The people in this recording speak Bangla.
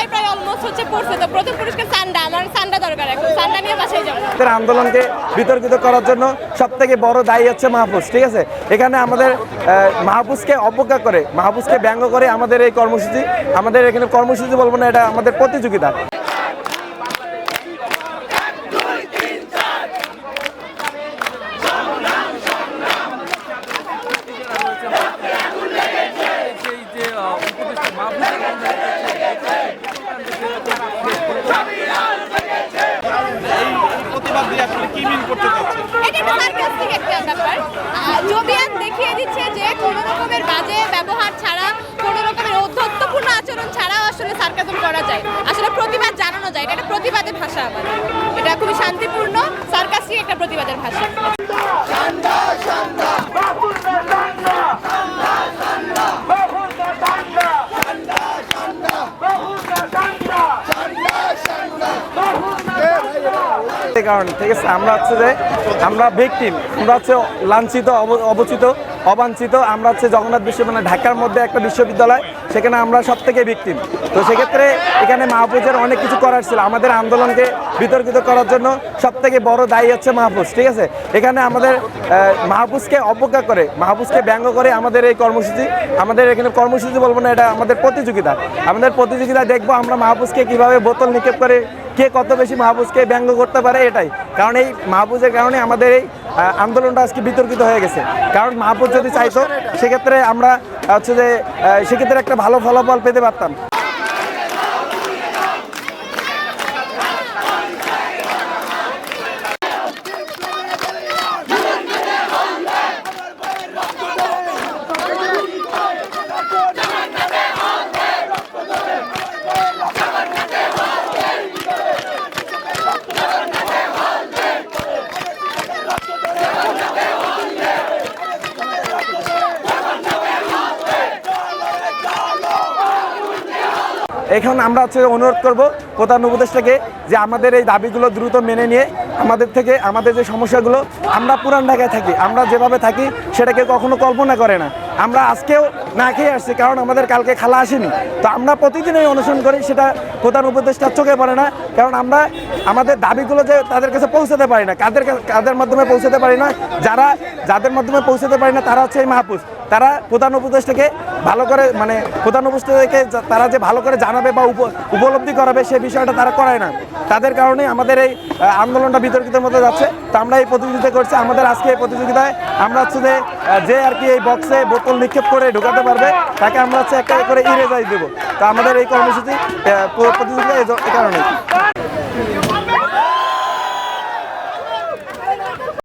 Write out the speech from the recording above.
সবাই প্রায় অলমোস্ট হচ্ছে পড়ছে, তো প্রথম সান্ডা, আমার সান্ডা দরকার এখন। সান্ডা নিয়ে বাসায় যাব। তার আন্দোলনকে বিতর্কিত করার জন্য সব থেকে বড় দায়ী হচ্ছে মাহফুজ, ঠিক আছে? এখানে আমাদের মাহফুজকে অবজ্ঞা করে, মাহফুজকে ব্যঙ্গ করে আমাদের এই কর্মসূচি, আমাদের এখানে কর্মসূচি বলব না, এটা আমাদের প্রতিযোগিতা সেই যে আহ, উপদেষ্টা মাহফুজের প্রতিবাদ দিয়ে আসলে কি মিন করতে চাচ্ছেন এটা একটা সার্কাস্টিক একটা ব্যাপার। জবিয়ান দেখিয়ে দিচ্ছে যে কোনো রকমের বাজে ব্যবহার ছাড়া, কোনো রকমের অধ্যত্বপূর্ণ আচরণ ছাড়াও আসলে সার্কাজম করা যায়। আসলে প্রতিবাদ জানানো যায়। এটা একটা প্রতিবাদের ভাষা আমাদের এটা খুবই শান্তিপূর্ণ সার্কাসই একটা প্রতিবাদের ভাষা। কারণে ঠিক আছে? আমরা হচ্ছে যে, আমরা ভিকটিম আমরা হচ্ছে লাঞ্ছিত, অব- অবচিত, অবাঞ্ছিত, আমরা হচ্ছে জগন্নাথ বিশ্ব মানে ঢাকার মধ্যে একটা বিশ্ববিদ্যালয় সেখানে আমরা সব থেকে ভিকটিম তো সেক্ষেত্রে এখানে মাহফুজের অনেক কিছু করার ছিল। আমাদের আন্দোলনকে বিতর্কিত করার জন্য সব থেকে বড় দায়ী হচ্ছে মাহফুজ, ঠিক আছে? এখানে আমাদের মাহফুজকে অবজ্ঞা করে, মাহফুজকে ব্যঙ্গ করে আমাদের এই কর্মসূচি, আমাদের এখানে কর্মসূচি বলব না, এটা আমাদের প্রতিযোগিতা। আমাদের প্রতিযোগিতা দেখব আমরা মাহফুজকে কীভাবে বোতল নিক্ষেপ করে, কে কত বেশি মাহফুজকে ব্যঙ্গ করতে পারে, এটাই। কারণ এই মাহফুজের কারণে আমাদের এই আন্দোলনটা আজকে বিতর্কিত হয়ে গেছে। কারণ মাহফুজ যদি চাইতো, সেক্ষেত্রে আমরা হচ্ছে যে সেক্ষেত্রে একটা ভালো ফলাফল পেতে পারতাম। এখন আমরা হচ্ছে অনুরোধ করব প্রধান উপদেষ্টাকে যে আমাদের এই দাবিগুলো দ্রুত মেনে নিয়ে আমাদের থেকে আমাদের যে সমস্যাগুলো, আমরা পুরান ঢাকায় থাকি, আমরা যেভাবে থাকি সেটাকে কখনো কল্পনা করে না। আমরা আজকেও না খেয়ে আসছি কারণ আমাদের কালকে খালা আসেনি। তো আমরা প্রতিদিন এই অনুসরণ করি, সেটা প্রধান উপদেষ্টার চোখে পড়ে না। কারণ আমরা আমাদের দাবিগুলো যে তাদের কাছে পৌঁছাতে পারি না, কাদের কাদের মাধ্যমে পৌঁছাতে পারি না, যারা, যাদের মাধ্যমে পৌঁছাতে পারি না, তারা হচ্ছে এই মাহফুজ। তারা প্রধান উপদেষ্টাকে ভালো করে মানে প্রধান যা- তারা যে ভালো করে জানাবে বা উপলব্ধি করাবে সেই বিষয়টা তারা করায় না। তাদের কারণে আমাদের এই আন্দোলনটা বিতর্কিতের মধ্যে যাচ্ছে। তো আমরা এই প্রতিযোগিতা করছি। আমাদের আজকে এই প্রতিযোগিতায় আমরা হচ্ছে যে যে আর কি এই বক্সে বোতল নিক্ষেপ করে ঢোকাতে পারবে, তাকে আমরা হচ্ছে একটা করে ইরেজাই দেবো। তো আমাদের এই কর্মসূচি প্রতিযোগিতা এই কারণে